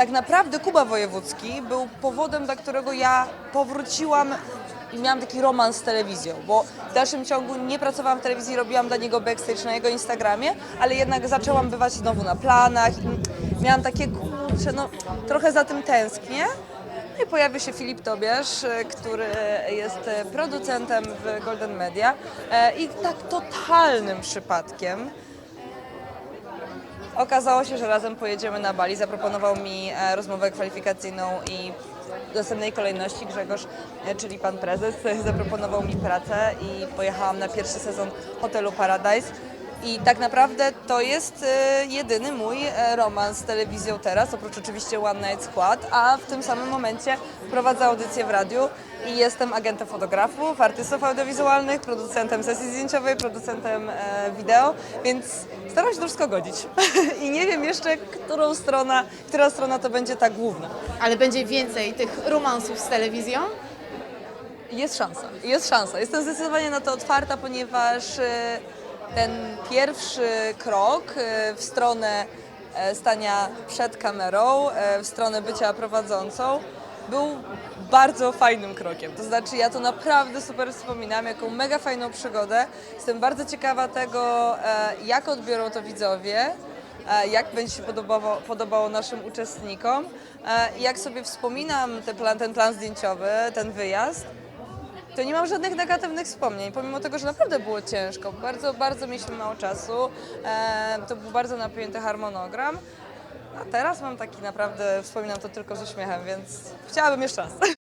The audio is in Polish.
tak naprawdę Kuba Wojewódzki był powodem, dla którego ja powróciłam i miałam taki romans z telewizją, bo w dalszym ciągu nie pracowałam w telewizji, robiłam dla niego backstage na jego Instagramie, ale jednak zaczęłam bywać znowu na planach i miałam takie, kurczę, no trochę za tym tęsknię. No i pojawia się Filip Tobiasz, e, który jest e, producentem w Golden Media e, i tak totalnym przypadkiem Okazało się, że razem pojedziemy na Bali. Zaproponował mi e, rozmowę kwalifikacyjną i w następnej kolejności Grzegorz, e, czyli pan prezes, zaproponował mi pracę i pojechałam na pierwszy sezon hotelu Paradise. I tak naprawdę to jest e, jedyny mój e, romans z telewizją teraz, oprócz oczywiście One Night Squad, a w tym samym momencie prowadzę audycję w radiu i jestem agentem fotografów, artystów audiowizualnych, producentem sesji zdjęciowej, producentem e, wideo, więc staram się to wszystko godzić. I nie wiem jeszcze, którą strona, która strona to będzie ta główna. Ale będzie więcej tych romansów z telewizją? Jest szansa, jest szansa. Jestem zdecydowanie na to otwarta, ponieważ e, ten pierwszy krok e, w stronę e, stania przed kamerą, e, w stronę bycia prowadzącą był bardzo fajnym krokiem. To znaczy ja to naprawdę super wspominam, jaką mega fajną przygodę. Jestem bardzo ciekawa tego, jak odbiorą to widzowie, jak będzie się podobało, podobało naszym uczestnikom. Jak sobie wspominam ten plan, ten plan zdjęciowy, ten wyjazd, to nie mam żadnych negatywnych wspomnień, pomimo tego, że naprawdę było ciężko. Bardzo, bardzo mieliśmy mało czasu. E, to był bardzo napięty harmonogram. A teraz mam taki naprawdę, wspominam to tylko z uśmiechem, więc chciałabym jeszcze raz.